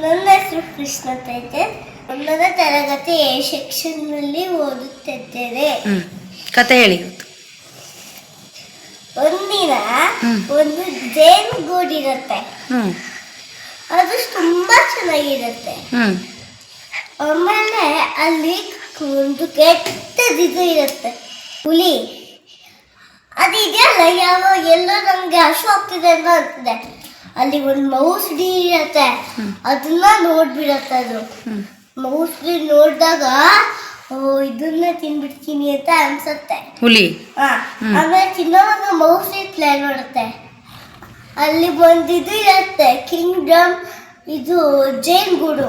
ನನ್ನ ಹೆಸರು ಕೃಷ್ಣ ತೈತೆ ಒಂದನೇ ತರಗತಿ ಎ ಸೆಕ್ಷನ್ನಲ್ಲಿ ಓದುತ್ತಿದ್ದೇನೆ. ಕತೆ ಹೇಳಿ ಒಂದಿನ ಒಂದು ಜೇನು ಗೂಡಿರುತ್ತೆ ಅದು ತುಂಬಾ ಚೆನ್ನಾಗಿರುತ್ತೆ. ಆಮೇಲೆ ಅಲ್ಲಿ ಒಂದು ಕೆಟ್ಟದಿದು ಇರುತ್ತೆ. ಹುಲಿ. ಅದಿದೆಯಲ್ಲ ಯಾವ ಎಲ್ಲೋ ನಮ್ಗೆ ಹಸು ಆಗ್ತಿದೆ ಅಂತ ಅಂತಿದೆ ಅಲ್ಲಿ ಒಂದು ಮೌಸ್ಡಿ ಇರುತ್ತೆ. ಅದನ್ನ ನೋಡ್ಬಿಡತ್ತೆ ಅದು. ಮೌಸ್ ಮೌಸ್ಡಿ ನೋಡಿದಾಗ ಓ ಇದನ್ನ ತಿನ್ಬಿಡ್ತೀನಿ ಅಂತ ಅನ್ಸುತ್ತೆ. ಹುಲಿ. ಆಮೇಲೆ ತಿನ್ನೋವಾಗ ಮೌಸ್ಡಿ ಪ್ಲಾನ್ ಮಾಡುತ್ತೆ. ಅಲ್ಲಿ ಒಂದು ಇದು ಇರುತ್ತೆ ಕಿಂಗ್ಡಮ್ ಇದು ಜೈನ್ ಗೂಡು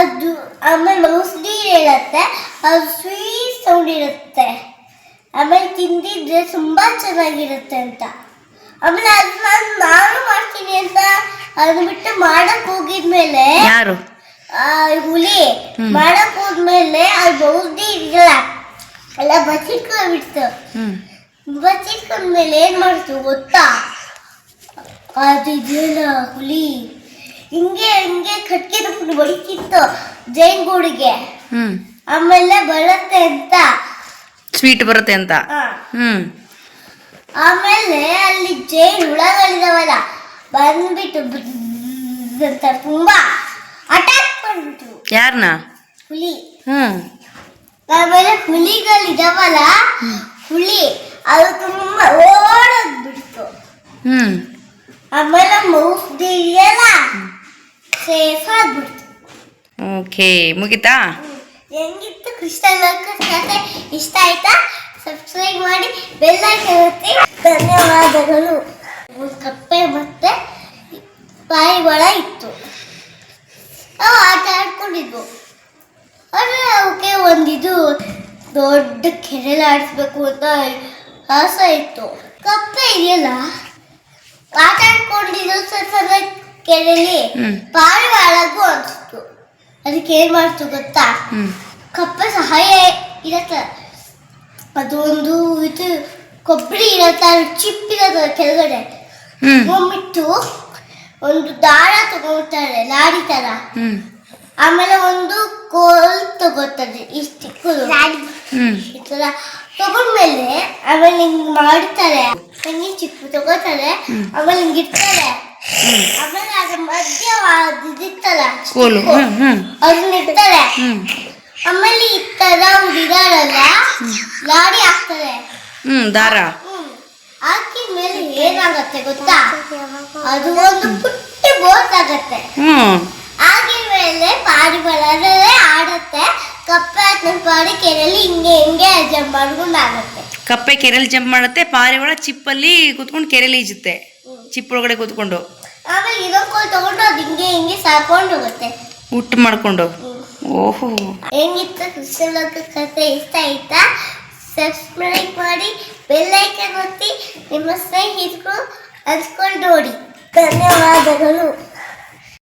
ಅದು ಆಮೇಲೆ ಮೌಸ್ಡಿ ಹೇಳತ್ತೆ ಅದು ಸ್ವೀಟ್ ಸೌಂಡ್ ಇರುತ್ತೆ. ಆಮೇಲೆ ತಿಂದಿದ್ರೆ ತುಂಬಾ ಚೆನ್ನಾಗಿರುತ್ತೆ ಅಂತ. ಆಮೇಲೆ ಅದನ್ನ ನಾನು ಮಾಡ್ತೀನಿ ಅಂತ ಅಂದ್ಬಿಟ್ಟು ಮಾಡಕ್ ಹೋಗಿದ್ಮೇಲೆ ಯಾರು? ಆ ಹುಲಿ. ಮಾಡಕ್ ಹೋದ್ಮೇಲೆ ಅದು ಬೌದ್ಧಿ ಇರಲ್ಲ ಎಲ್ಲ ಬಚ್ಚಿಟ್ಕೊಂಡ್ಬಿಡ್ತು ಹ್ಮ್. ಬಚ್ಚಿಟ್ಕೊಂಡ್ಮೇಲೆ ಏನ್ ಮಾಡ್ತು ಗೊತ್ತಾ? ಅದು ಇದೆಯಲ್ಲ ಹುಲಿ. ಹಿಂಗೆ ಹಿಂಗೆ ಕಟ್ಗೆ ತಗೊಂಡು ಹೊಡಿತಿತ್ತು ಜೈನ್ ಗೂಡಿಗೆ ಹ್ಮ್. ಆಮೇಲೆ ಬರುತ್ತೆ ಅಂತ. ಸ್ವೀಟ್ ಬರುತ್ತೆ ಅಂತ. ಆ. ಹ್ಮ್. ಆಮೇಲೆ ಅಲ್ಲಿ ಜೇನು ಹುಳಗಳಿದಾವಲ್ಲ ಬಂದ್ಬಿಟ್ಟು ಅಂತ ತುಂಬಾ ಅಟ್ಯಾಕ್ ಮಾಡ್ಬಿಟ್ಟು ಯಾರನ್ನ ಹುಲಿ. ಹ್ಮ್. ಆಮೇಲೆ ಹುಲಿಗಳಿದಾವಲ್ಲ ಹುಲಿ ಅದು ತುಂಬಾ ಓಡೋದ್ ಬಿಡ್ತು ಹ್ಮ್. ಆಮೇಲೆ ಮೌಸ್ ಇದೆಯಲ್ಲ ಸೇಫ್ ಆಗ್ಬಿಡ್ತು. ಓಕೆ ಮುಗಿತಾ? ಹೆಂಗಿತ್ತು? ಕೃಷ್ಣ ಕಥೆ ಇಷ್ಟ ಆಯ್ತಾ? ಸಬ್ಸ್ಕ್ರೈಬ್ ಮಾಡಿ ಬೆಲ್ ಐಕನ್ ಒತ್ತಿ. ಧನ್ಯವಾದಗಳು. ಒಂದು ಕಪ್ಪೆ ಮತ್ತೆ ಬಾಯಿಗಳ ಇತ್ತು. ಅವು ಆಟ ಆಡ್ಕೊಂಡಿದ್ವು. ಆದರೆ ಅವಕ್ಕೆ ಒಂದಿದು ದೊಡ್ಡ ಕೆರೆಯಲ್ಲಿ ಆಡಿಸ್ಬೇಕು ಅಂತ ಆಸೆ ಇತ್ತು. ಕಪ್ಪೆ ಇದೆಯಲ್ಲ ಆಟ ಆಡ್ಕೊಂಡಿದ್ದು ಸ್ವಲ್ಪ ಕೆರೆಯಲ್ಲಿ ಬಾಯಿ ಪಾರಿವಾಳಗೂ ಅನಿಸ್ತು. ಅದಕ್ಕೆ ಏನ್ ಮಾಡ್ತು ಗೊತ್ತಾ? ಕಪ್ಪೆ ಸಹಾಯ ಇರತ್ತೆ. ಅದು ಒಂದು ಇದು ಕೊಬ್ಬರಿ ಇರತ್ತೆ ತರ ಚಿಪ್ ಇರತ್ತೆ ಕೆಳಗಡೆ. ಬಿಟ್ಟು ಒಂದು ದಾರ ತಗೊಳ್ತಾರೆ ಲಾರಿ ತರ. ಆಮೇಲೆ ಒಂದು ಕೋಲ್ ತಗೋತಾರೆ ಇಷ್ಟು ಈ ತರ. ತಗೊಂಡ್ಮೇಲೆ ಆಮೇಲೆ ಹಿಂಗ್ ಮಾಡ್ತಾರೆ ಹಂಗೆ ಚಿಪ್ಪು ತಗೋತಾರೆ ಆಮೇಲೆ ಹಿಂಗ್ ಇಡ್ತಾರೆ. ಆಮೇಲೆ ಅದ್ರ ಮಧ್ಯ ಇದಿತ್ತಲ್ಲ ಅದನ್ನ ಇಡ್ತಾರೆ. ಆಮೇಲೆ ಈ ಒಂದು ಇದಾರಲ್ಲ ಲಾಡಿ ಹಾಕ್ತಾರೆ ಹ್ಮ್ ದಾರ. ಹಾಕಿದ್ಮೇಲೆ ಏನಾಗತ್ತೆ ಗೊತ್ತಾ? ಅದು ಒಂದು ಪುಟ್ಟ ಬೋಟ್ ಆಗತ್ತೆ ಹ್ಮ್ ಆಗಿದ್ಮೇಲೆ ಪಾರಿವಾಳದಲ್ಲೇ ಆಡತ್ತೆ. ಕಪ್ಪೆ ಅದನ್ನ ಪಾಡಿ ಕೆರೆಯಲ್ಲಿ ಹಿಂಗೆ ಹಿಂಗೆ ಜಂಪ್ ಮಾಡ್ಕೊಂಡು ಆಗುತ್ತೆ ಕಪ್ಪೆ ಕೆರೆಯಲ್ಲಿ ಜಂಪ್ ಮಾಡುತ್ತೆ ಪಾರಿವಾಳ ಚಿಪ್ಪಲ್ಲಿ ಕೂತ್ಕೊಂಡು ಕೆರೆಯಲ್ಲಿ ಈಜುತ್ತೆ. ಚಿಪ್ಪ ಒಳಗಡೆ ಕೂತ್ಕೊಂಡು. ಆಮೇಲೆ ಇನ್ನೊಂದು ಕೋಲ್ ತಗೊಂಡು ಅದು ಹಿಂಗೆ ಹಿಂಗೆ ಸಾಕೊಂಡು ಹೋಗುತ್ತೆ. ಊಟ ಮಾಡ್ಕೊಂಡು. ಓಹೋ. ಹೆಂಗಿತ್ತು ಕೃಷ್ಣ ಕಥೆ ಇಷ್ಟ ಆಯ್ತಾ? ಸಬ್ಸ್ಕ್ರೈಬ್ ಮಾಡಿ ಬೆಲ್ ಐಕನ್ ಒತ್ತಿ ನಿಮ್ಮ ಸ್ನೇಹಿತರು ಹಂಚ್ಕೊಂಡು ನೋಡಿ. ಧನ್ಯವಾದಗಳು.